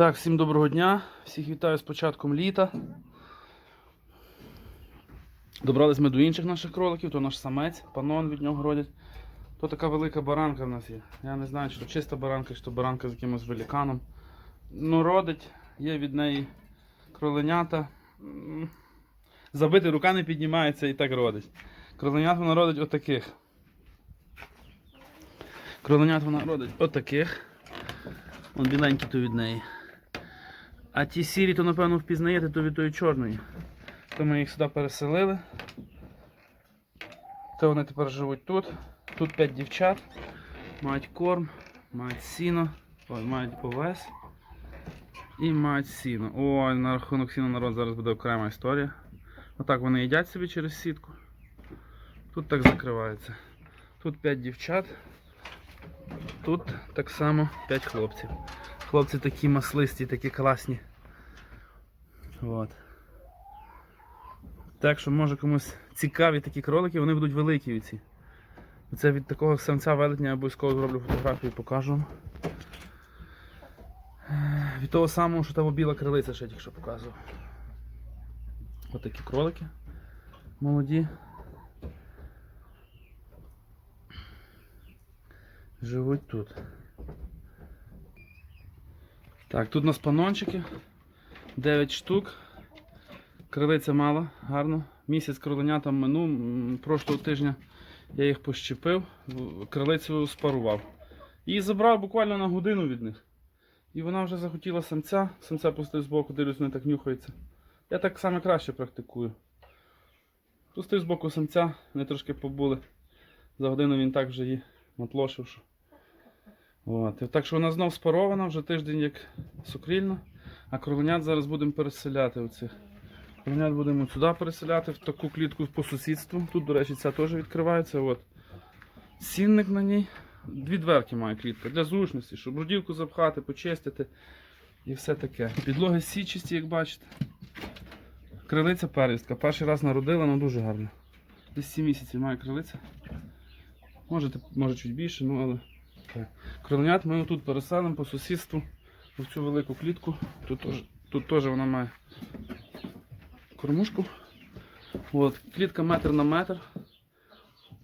Так, всім доброго дня. Всіх вітаю з початком літа. Добрались ми до інших наших кроликів, то наш самець, панон від нього родять. То така велика баранка в нас є. Я не знаю, чи то чиста баранка, чи то баранка з якимось великаном. Ну, родить, є від неї кроленята. Забити рука не піднімається і так родить. Кроленят вона родить отаких. Кроленят вона родить отаких. Вон біленький то від неї. А ті сірі, то напевно впізнаєте, то від тої чорної. То ми їх сюди переселили. То вони тепер живуть тут. Тут 5 дівчат. Мають корм, мають сіно, ой, мають овес і мають сіно. Ой, на рахунок сіна народ зараз буде окрема історія. Отак вони їдять собі через сітку. Тут так закривається. Тут 5 дівчат. Тут так само 5 хлопців. Хлопці такі маслисті, такі класні. От. Так що може комусь цікаві такі кролики, вони будуть великі ці. Це від такого самця велетня я обов'язково зроблю фотографію і покажу Від того самого, що там біла крилиця ще тільки що показував. Ось такі кролики молоді. Живуть тут. Так, тут у нас панончики. 9 штук. Крилиця мала, гарно. Місяць кроленятам минув. Прошлого тижня я їх пощепив, крилицю спарував. І забрав буквально на годину від них. І вона вже захотіла самця. Самця пустив збоку, дивлюсь, вони так нюхаються. Я так саме краще практикую. Пустив збоку самця, вони трошки побули. За годину він так вже її мотлошив. що От. Так що вона знов спарована, вже тиждень як сукрільна. А кроленят зараз будемо переселяти оцих. Кроленят будемо сюди переселяти, в таку клітку по сусідству. Тут, до речі, ця теж відкривається. От. Сінник на ній. Дві дверки має клітка для зручності, щоб брудівку запхати, почистити і все таке. Підлоги січисті, як бачите. Крилиця первістка. Перший раз народила, але дуже гарно. Десь 7 місяців має крилиця. Може, може чуть більше, ну але. Так. Кроленят ми тут переселимо по сусідству в цю велику клітку. Тут теж, вона має кормушку. От, клітка метр на метр.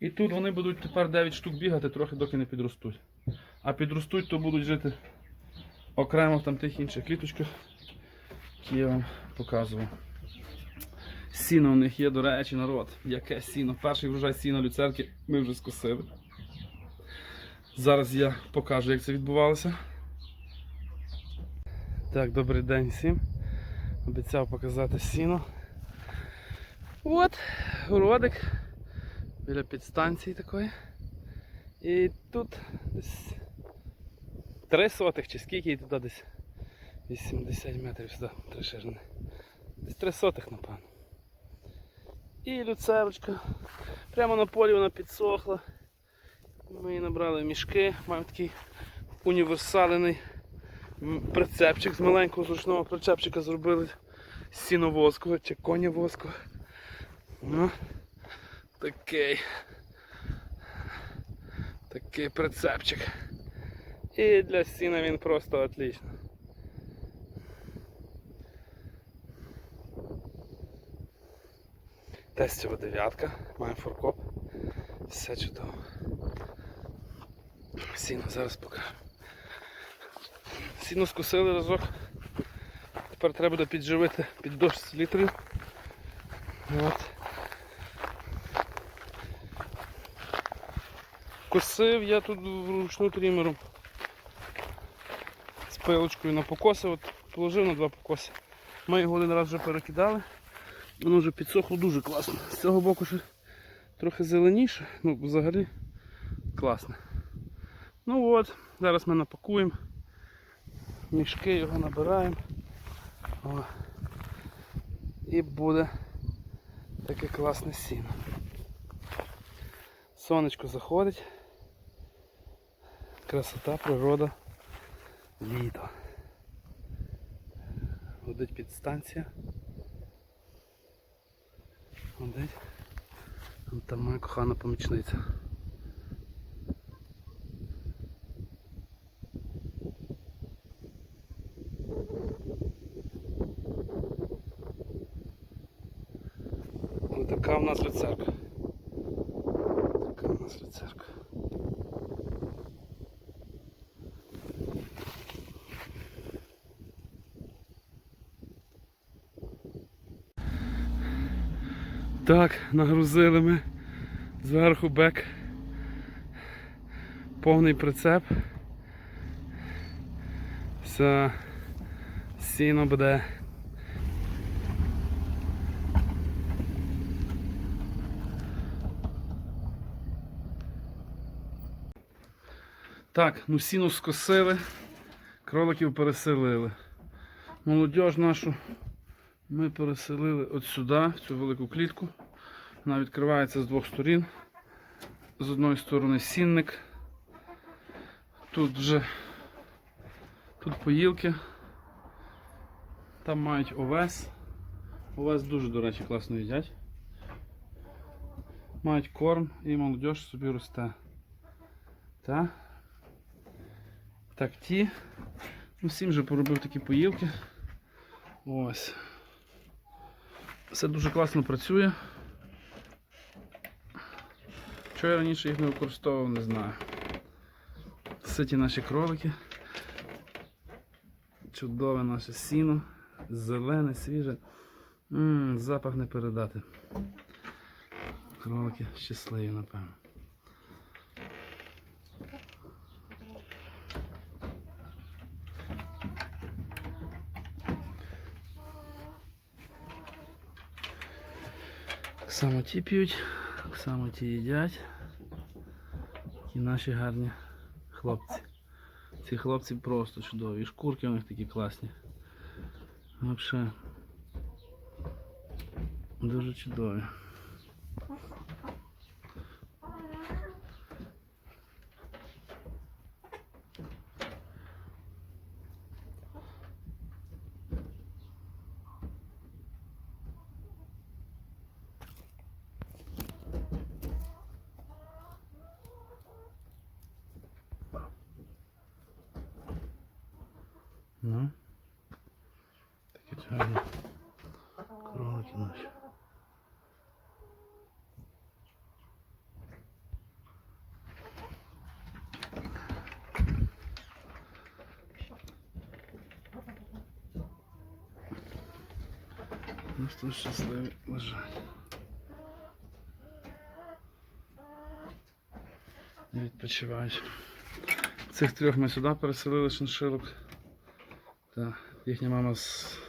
І тут вони будуть тепер 9 штук бігати, трохи доки не підростуть. А підростуть, то будуть жити окремо в тих інших кліточках, які я вам показував. Сіно у них є, до речі, народ. Яке сіно? Перший врожай сіна люцерки ми вже скосили. Зараз я покажу, як це відбувалося. Так, добрий день всім. Обіцяв показати сіно. От, городик біля підстанції такої. І тут десь 3 сотих чи скільки і туди десь 80 метрів сюди, три ширини. Десь 3 сотих, напевно. І люцерочка. Прямо на полі вона підсохла. Ми набрали мішки, маємо такий універсальний прицепчик з маленького зручного прицепчика зробили з сіновозку чи конєвозку. Ну, такий. Такий прицепчик. І для сіна він просто отлично. Тестова дев'ятка, маємо форкоп. Все чудово. Сіно зараз покажу. Сіно скусили разок. Тепер треба буде підживити під дощ з літрів. От. Косив я тут вручну трімером. З пилочкою на покоси, от положив на два покоси. Ми його один раз вже перекидали. Воно вже підсохло дуже класно. З цього боку ще трохи зеленіше, ну взагалі класно. Ну от, зараз ми напакуємо. Мішки його набираємо. О. І буде таке класне сіно. Сонечко заходить. Красота, природа, літо. Гудить підстанція. Гудить. Там моя кохана помічниця. в нас люцерка. Така в нас люцерка. Так, нагрузили ми зверху бек. Повний прицеп. Все. Сіно буде. Так, ну сіно скосили, кроликів переселили. Молодіж нашу ми переселили от сюди, в цю велику клітку. Вона відкривається з двох сторін. З одної сторони сінник. Тут вже тут поїлки. Там мають овес. Овес дуже, до речі, класно їдять. Мають корм і молодь собі росте. Так. Так, ті. Ну, всім вже поробив такі поїлки. Ось. Все дуже класно працює. Чого я раніше їх не використовував, не знаю. Ситі наші кролики. Чудове наше сіно. Зелене, свіже. М, запах не передати. Кролики щасливі, напевно. Само ті п'ють, само ті їдять. І наші гарні хлопці. Ці хлопці просто чудові. І шкурки у них такі класні. Взагалі. Дуже чудові. Ну. Гарні кролики наші. Просто щасливі лежать. І відпочивають. Цих трьох ми сюди переселили шиншилок. Та, їхня мама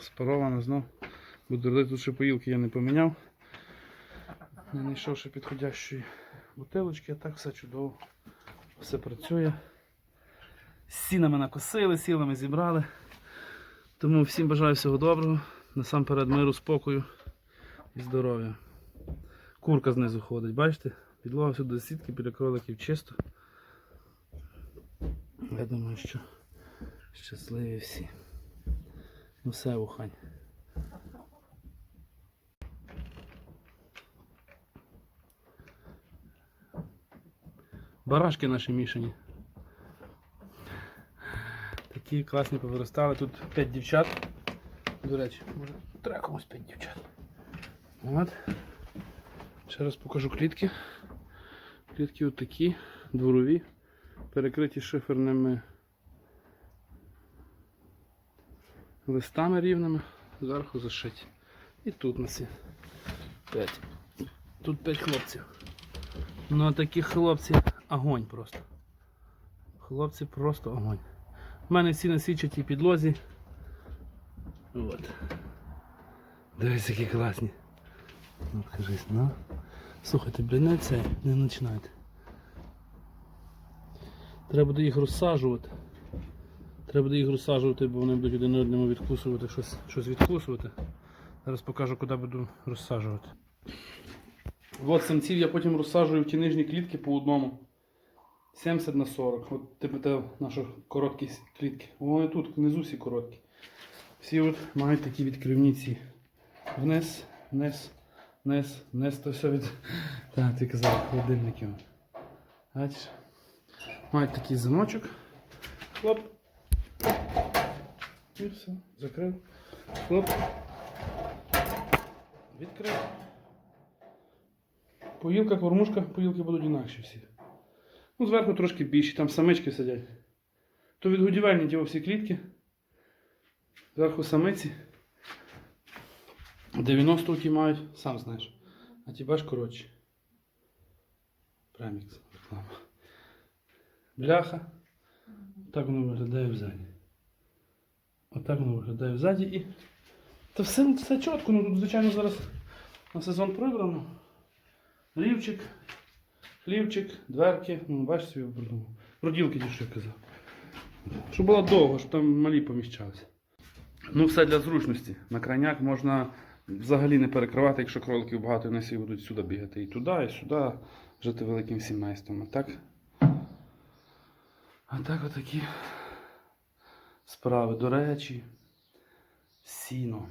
спарована знов. Буду робити тут ще поїлки я не поміняв. Не знайшов ще підходящої бутилочки, а так все чудово. Все працює. Сінами накосили, сілами зібрали. Тому всім бажаю всього доброго. Насамперед миру, спокою і здоров'я. Курка знизу ходить, бачите? Підлога всюди до сітки, біля кроликів чисто. Я думаю, що щасливі всі. Ну все, Ухань. Барашки наші мішані. Такі класні повиростали. Тут 5 дівчат. До речі, може треба комусь 5 дівчат. От. Ще раз покажу клітки. Клітки отакі, дворові, перекриті шиферними листами рівними, зверху зашиті. І тут нас є 5. Тут 5 хлопців. Ну такі хлопці огонь просто. Хлопці просто огонь. У мене всі на січатій підлозі. От. Дивись, які класні. Ну, кажись, ну. Слухайте, блін, не це, не починайте. Треба буде їх розсаджувати. Треба буде їх розсаджувати, бо вони будуть один одному відкусувати, щось, щось відкусувати. Зараз покажу, куди буду розсаджувати. От самців я потім розсаджую в ті нижні клітки по одному. 70 на 40. От ти питав наші короткі клітки. Вони тут, внизу всі короткі. Всі от мають такі відкривні ці. Вниз, вниз, вниз, вниз, то все від. Так, ти казав, холодильників. Мають такий замочок. Хлоп. І все, закрив. Хлоп. Відкрив. Поїлка, кормушка, поїлки будуть інакші всі. Ну, зверху трошки більші, там самички сидять. То відгодівельні ті всі клітки. Зверху самиці. 90 ті мають, сам знаєш. А ті бачиш коротші. Премікс. Бляха. Так воно виглядає взаді. Отак воно виглядає взаді і. Та все, все чітко, ну тут, звичайно, зараз на сезон прибрано. Лівчик, хлівчик, дверки, ну бачиш собі продумав. Проділки що я казав. Щоб було довго, щоб там малі поміщалися. Ну, все для зручності. На крайняк можна взагалі не перекривати, якщо кроликів багато, вони всі будуть сюди бігати. І туди, і сюди, жити великим сімейством. А так. А так отакі справи. До речі, сіно.